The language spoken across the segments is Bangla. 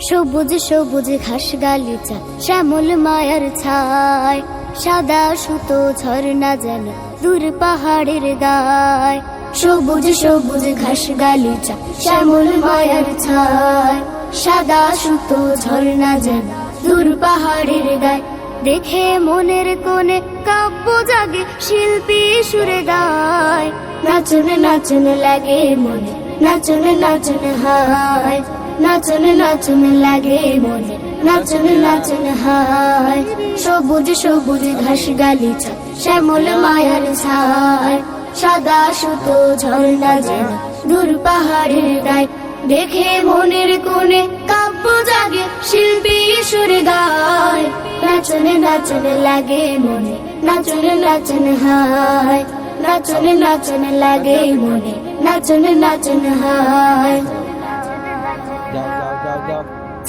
সবুজ সবুজ ঘাস গালিচা, শ্যামল মায়ার ছায়, সাদা সুতো ঝর্ণা যেন দূর পাহাড়ের গায়। সবুজ সবুজ ঘাস গালিচা, শ্যামল মায়ার ছায়, সাদা সুতো ঝর্ণা যেন দূর পাহাড়ের গায়। দেখে মনের কোণে কাব্য জাগে, শিল্পী সুরে গায়। নাচনে নাচনে লাগে মনে, নাচনে নাচনে হায়। নাচনে নাচনে লাগে মনে, নাচনে নাচনে হায়। সবুজ সবুজ ঘাস গালিচা, শ্যামল মায়ার ছায়। সাদা সুতো ঝর্ণা যেন দূর পাহাড়ের গায়। দেখে মনের কোণে কাব্য জাগে শিল্পী সুরে গায়। নাচনে নাচনে লাগে মনে, নাচনে নাচনে হায়। নাচনে নাচনে লাগে মনে, নাচনে নাচনে হায়।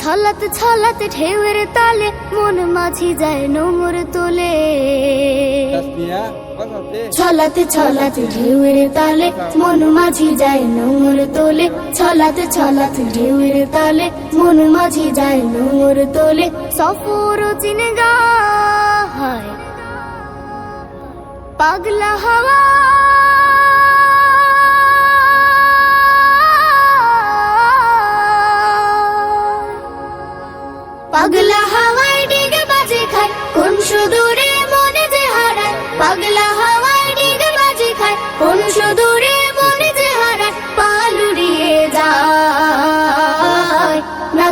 ছলাতে ছলাতে ঢেউয়ের তালে মন মাঝি যায় নোংর তোলে। ছলাতে ছলাতে ঢেউয়ের তালে মন মাঝি যায় নোংর তোলে। ছলাতে ছলাতে ঢেউয়ের তালে মন মাঝি যায় নোংর তোলে। সফর চিনে গায় পাগলা হাওয়া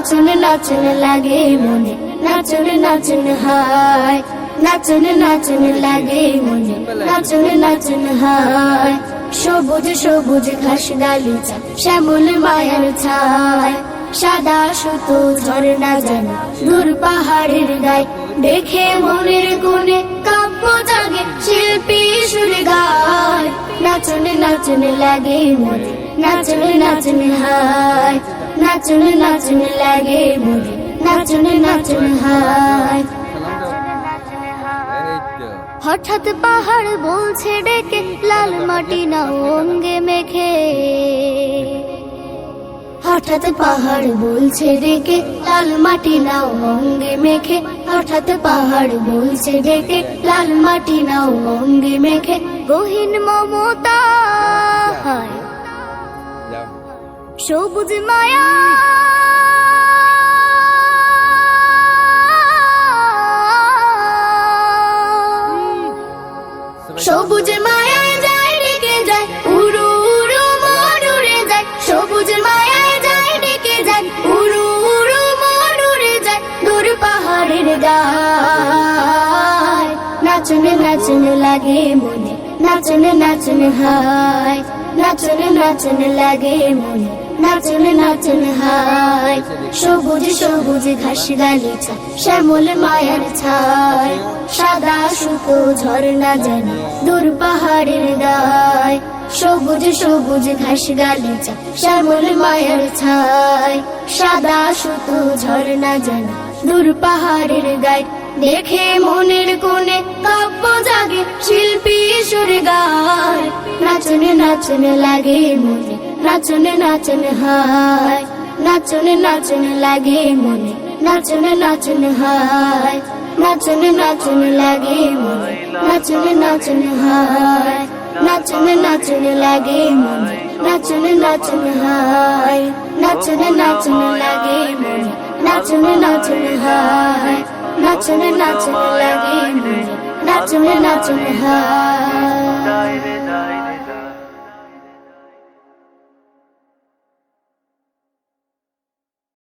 নাচনে নাচনে লাগে মনে, নাচনে নাচনে হায়, নাচনে নাচনে লাগে মনে, নাচনে নাচনে হায়। সবুজ সবুজ ঘাস গালিচা, শ্যামল মায়ার ছায়। সাদা সুতো ঝর্ণা যেন দূর পাহাড়ের গায়ে, দেখে মনের কোণে কাব্য জাগে শিল্পী সুরে গায়। নাচনে নাচনে লাগে মনে, নাচনে নাচনে হায়। নাচনে নাচনে লাগে মনে নাচুন, নাচনে হায়। হঠাৎ পাহাড় বলছে ডেকে, লাল মাটি না অঙ্গে মেখে। হঠাৎ পাহাড় বলছে ডেকে, লাল মাটি নাও অঙ্গে মেখে। হঠাৎ পাহাড় বলছে ডেকে, লাল মাটি নাও অঙ্গে মেখে। গহীন মমতা হায়। সবুজ মায়া। সবুজ মায়ায় যায়, ডেকে যায়, উড়ু উড়ু মন উড়ে সবুজ মায়ায় যায়, ডেকে যায়, উড়ু উড়ু দূর পাহাড়ের গায়। নাচনে নাচনে লাগে মনে, নাচনে নাচনে হায়। নাচনে নাচনে লাগে মনে। নাচনে নাচনে হায়। সবুজ সবুজ ঘাস গালিচা শ্যামল মায়ার ছায়। সাদা সুতো ঝর্ণা যেন দূর পাহাড়ের গায় সবুজ সবুজ ঘাস গালিচা শ্যামল মায়ার ছায়। সাদা সুতো ঝর্ণা যেন দূর পাহাড়ের গায় দেখে মনের কোণে কাব্য জাগে শিল্পী সুরে গায়। নাচনে নাচনে লাগে মনে নাচনে নাচনে হায় নাচনে নাচনে লাগে মনে নাচনে নাচনে হায় নাচনে নাচনে লাগে মনে নাচনে নাচনে হায় নাচনে নাচনে লাগে মনে নাচনে নাচনে হায় নাচনে নাচনে লাগে মনে নাচনে নাচনে হায় নাচনে নাচনে লাগে মনে নাচনে নাচনে হায়